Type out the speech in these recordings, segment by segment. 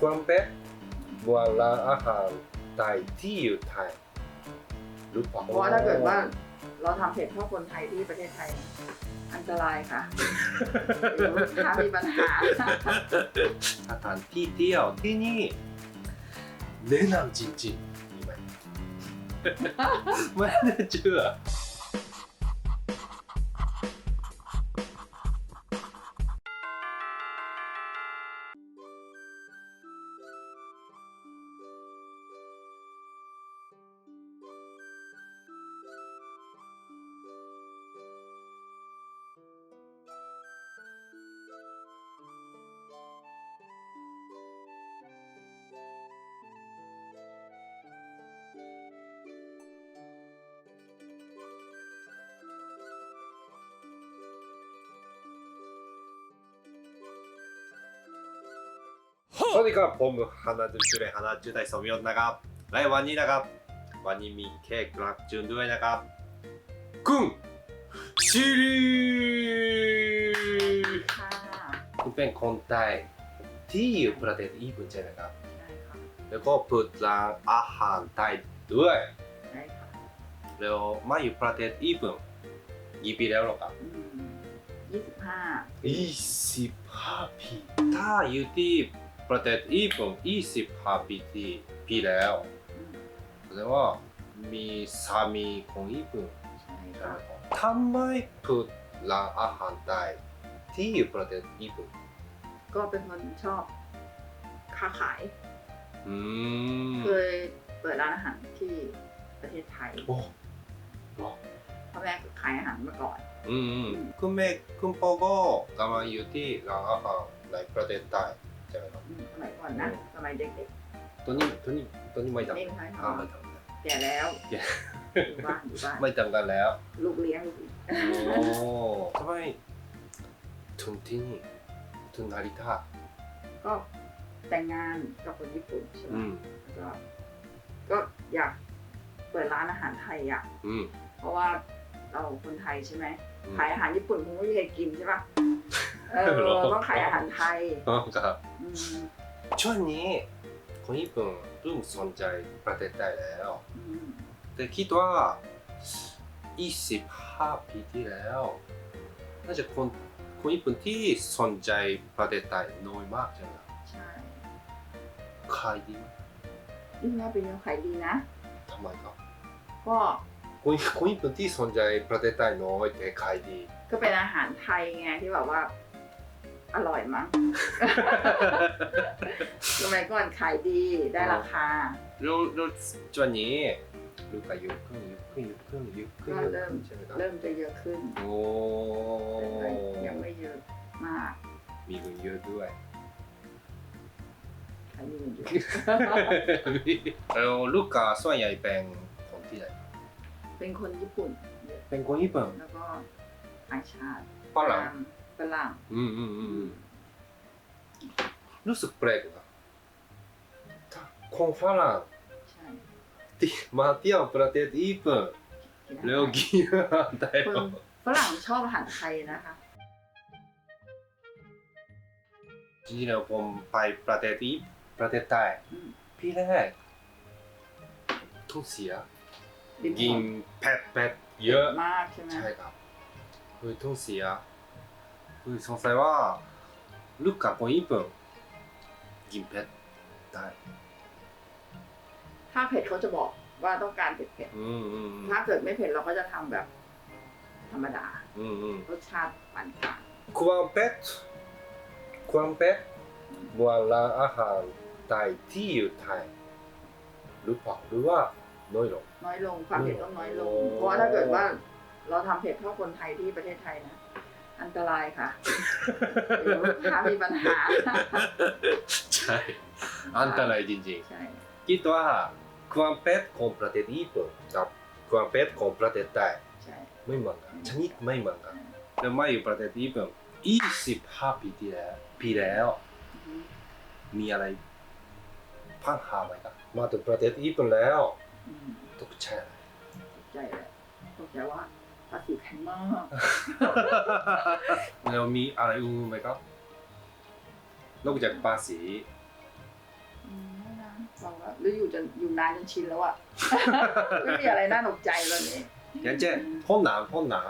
ความเป็ดว่าร้านอาหารไทยที่อยู่ไทยหรือเปล่าเพราะว่าถ้าเกิดว่าเราทำเผ็ดเท่าคนไทยที่ประเทศไทย อันตรายค่ะเดี๋ยวลูกค้ามีปัญหา สถานที่เที่ยวที่นี่แนะนำจริงๆมีไหม ไม่น่าเชื่อ ระเทศญี่ปุ่นใช่ไหมครับใช่ค่ะแล้วก็เปิดร้านอาหารไทยด้วยใช่ค่ะแล้วมาอยู่ประเทศญี่ปุ่นกี่ปีแล้วหรอครับอืมยี่สิบห้า25ปีถ้าอยู่ที่ ประเทศญี่ปุ่น25ปีที่ปีแล้วอืมแสดงว่ามีสามีของญี่ปุ่นใช่ใช่ค่ะไหมครับทำไมเปิดร้านอาหารไทยที่อยู่ประเทศญี่ปุ่นก็เป็นคนชอบค้าขาย อืมเคยเปิดร้านอาหารที่ประเทศไทยโอ้โหพ่อแม่ขายอาหารมาก่อน อืมอืมคุณแม่คุณพ่อก็กำลังอยู่ที่ร้านอาหารในประเทศไทย ใช่ไหมครับอืมสมัยก่อนนะ สมัยเด็กตอนนี้ตอนนี้ตอนนี้ไม่ๆทำนี่ไม่ใช่อ่าไม่ทำแล้วแก่แล้วแก่อยู่บ้านอยู่บ้านไม่ทำกันแล้วลูกเลี้ยงลูกเลี้ยงโอ้ทำไมถึงที่นี่ถึงนาริตะก็แต่งงานกับคนญี่ปุ่นใช่ไหมอืมแล้วก็ก็อยากเปิดร้านอาหารไทยอะ อืมเพราะว่าเราคนไทยใช่ไหมอืมขายอาหารญี่ปุ่นคงไม่มีใครกินใช่ปะ เออหรอ ต้องขายอาหารไทยอ๋อครับอืมช่วงนี้คนญี่ปุ่นเริ่มสนใจประเทศไทยแล้ว อืมแต่คิดว่า 25 ปีที่แล้วน่าจะคนคนญี่ปุ่นที่สนใจประเทศไทยน้อยมากใช่ไหมครับใช่ขายดียิ่งแม่เป็นยังขายดีนะ ทำไมครับก็คนคนญี่ปุ่นที่สนใจประเทศไทยน้อยแต่ขายดี ก็เป็นอาหารไทยไงที่แบบว่า อร่อยมั้ง สมัยก่อนขายดีได้ราคาแล้วแล้วช่วงนี้ลูกค้าเยอะขึ้นเยอะขึ้นเยอะขึ้นเยอะขึ้นก็เริ่ม ใช่ไหมครับเริ่มจะเยอะขึ้นโอ้แต่ก็ยังไม่เยอะมากมีเงินเยอะด้วยขายดีอยู่ แล้วลูกค้าส่วนใหญ่เป็นคนที่ไหนเป็นคนญี่ปุ่นเยอะเป็นคนญี่ปุ่นแล้วก็ต่างชาติฝรั่ง ฝรั่งอืมอืมอืมอืมรู้สึกแปลกนะถ้าคนฝรั่งใช่ที่มาเที่ยวประเทศญี่ปุ่นกินอาหารแล้วกินอาหารไทยคนฝรั่งชอบอาหารไทยนะคะ จริงๆแล้วผมไปประเทศญี่ประเทศไทยอืมพี่แรกท้องเสียลิ้นกินเผ็ดเผ็ดเยอะ มากใช่ไหมใช่ครับคือท้องเสีย คือสงสัยว่าลูกกับคนญี่ปุ่นกินเผ็ดได้ ถ้าเผ็ดเขาจะบอกว่าต้องการเผ็ดเผ็ดอืมอืมอืมๆถ้าเกิดไม่เผ็ดเราก็จะทำแบบ ธรรมดา อืมอืมรสชาติปานกลางความเผ็ดความเผ็ดว่าร้านอาหารไทยที่อยู่ไทยหรือเปล่าหรือว่าน้อยลง น้อยลงความเผ็ดต้องน้อยลงโอ้เพราะว่าถ้าเกิดว่าเราทำเผ็ดเท่าคนไทยที่ประเทศไทยนะ อันตรายค่ะเดี๋ยวลูกค้ามีปัญหา ใช่ อันตรายจริงใช่ ๆ คิดว่าความเผ็ดของประเทศญี่ปุ่นกับความเผ็ดของประเทศไทยใช่ ไม่เหมือนกันชนิดไม่เหมือนกันแล้วมาอยู่ประเทศญี่ปุ่น25ปีที่แล้วปีแล้วอืมมีอะไรพังหาไหมครับมาถึงประเทศญี่ปุ่นแล้ว อืมตกใจอะไร ตกใจเลยตกใจว่า ภาษีแพงมากแล้วมีอะไรอื่นไหมครับนอกจากภาษีอยู่จนอยู่นานจนชินแล้วอะไม่มีอะไรน่าตกใจตอนนี้อย่างเช่นห้องน้ำห้องน้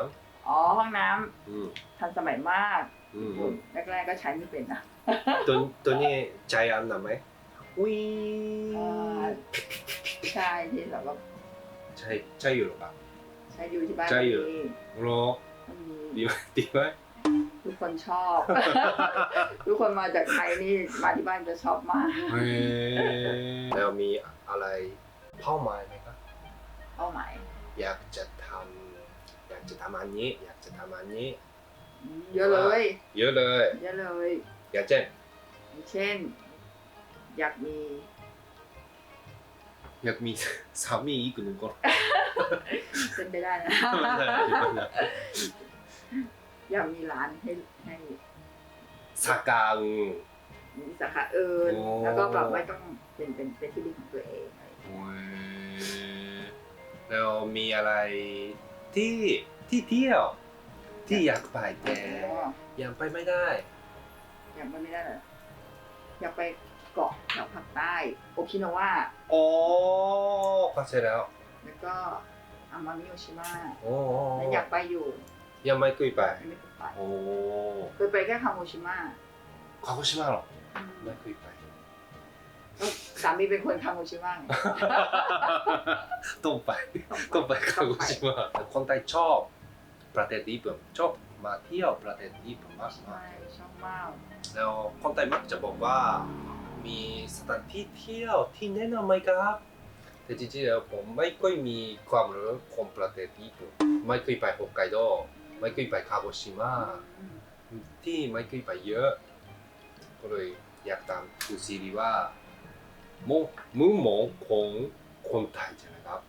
อ๋อห้องน้ำำอืมทันสมัยมากอืมแรกๆก็ใช้ไม่เป็นนะตัวตัวนี้ใจอันนั้นไหมวิอ่าใช่ที่แบบว่าใช่ใช่อยู่หรอครับ ใช้อยู่ที่บ้านใช้อยู่ มีรอมันมีดีไหมดีไหมทุกคนชอบ ทุกคนมาจากไทยนี่มาที่บ้านจะชอบมากเฮ้ยแล้วมีอะไรเป้าหมายไหมครับ เป้าหมายอยากจะทำอยากจะทำอันนี้ อยากจะทำอันนี้ อืมเยอะเลย เยอะเลย เยอะเลย อย่างเช่นอย่างเช่น อยากมี อยากมี สามีอีกหนึ่งคน เป็นไปได้นะอยากมีร้านให้ให้สกาอืมมีสาขาอื่นโอ้แล้วก็แบบไม่ต้องเป็นเป็นเป็นที่ดินของตัวเองอะไรอย่างเงี้ยโอ้ยแล้วมีอะไรที่ที่เที่ยว ที่อยากไปแต่อ๋อยังไปไม่ได้อยากไปไม่ได้เหรออยากไปเกาะแถวภาคใต้โอกินาวาโอ้เข้าใจแล้วแล้วก็ อามามิโอชิมะโอ้แอยากไปอยู่ยังไม่คุยไปยังไม่เคยไปอเคยไปแค่คาโมชิมะคาโมชิมะหรอไม่คุยไปสามีเป็นคนคาโมชิมะต้องไปต้องไปคาโมชิมะคนไทยชอบประเทศญี่ปุ่นชอบมาเที่ยวประเทศญี่ปุ่นมากมากชอบมากแล้วคนไทยมักจะบอกว่ามีสถานที่เที่ยวที่แนะนำไหมครับ แต่จริงๆแล้วผมไม่ค่อยมีความรู้ของประเทศญี่ปุ่นไม่เคยไปฮอกไกโดไม่เคยไปคาโบชิมะที่ไม่เคยไปเยอะ ก็เลยอยากตามดูซีรีส์ว่ามุมือหมองของคนไทยใช่ไหมครับ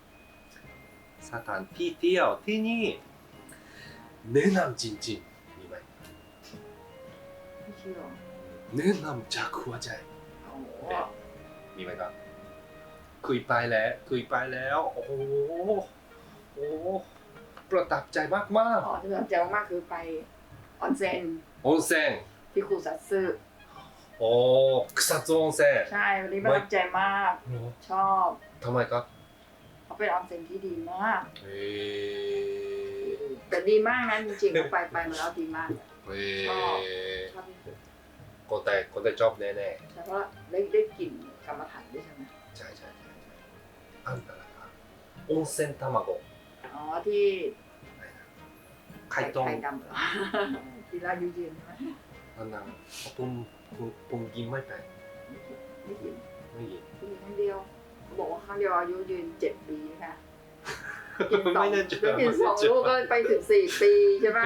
สถานที่เที่ยวที่นี่แนะนำจริงๆมีไหมแนะนำจากหัวใจมีไหมครับ คุยไปแล้วคุยไปแล้ว โอ้โหโอ้ประทับใจมากมากประทับใจมากๆคือไปออนเซ็นออนเซ็นที่คุซัตซึโอ้คุซัตซึออนเซ็นใช่วันนี้ประทับใจมาก ชอบทำไมครับเขาเป็นออนเซ็นที่ดีมากแต่ดีมากนะจริงๆไปไปมาแล้วดีมากชอบชอบคนแต่คนแต่ชอบแน่ๆแต่ว่าได้ได้กลิ่นกรรมฐานด้วยใช่ไหมใช่ใช่ ใช่ใช่อันนั้นนะครับ温泉卵 อ๋อที่ ไข่ต้ม ไข่ดำเหรอ ที่รายูยืนใช่ไหม อันนั้นผมผมผมกินไม่เป็น ไม่กิน ไม่กิน กินครั้งเดียวเขาบอกว่าครั้งเดียวอายุยืนเจ็ดปีนะคะ ไม่น่าเชื่อ กินสองลูกก็ไปถึงสี่ปีใช่ไหม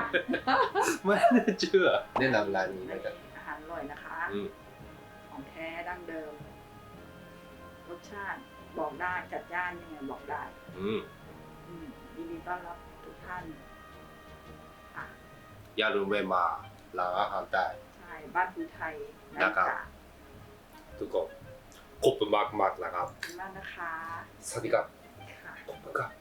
ไม่น่าเชื่อแนะนำร้านนี้นะครับ อาหารอร่อยนะคะ อืม ของแท้ดั้งเดิม รสชาติ บอกได้จัดจ้านยังไงบอกได้อืมอืมยินดีต้อนรับทุกท่านค่ะอย่าลืมแวะมาร้านอาหารใต้ ใช่บ้านภูไทยนะครับจ้ะทุกคนขอบคุณมากๆนะครับขอบคุณมากนะคะ สวัสดีครับค่ะ ขอบคุณครับ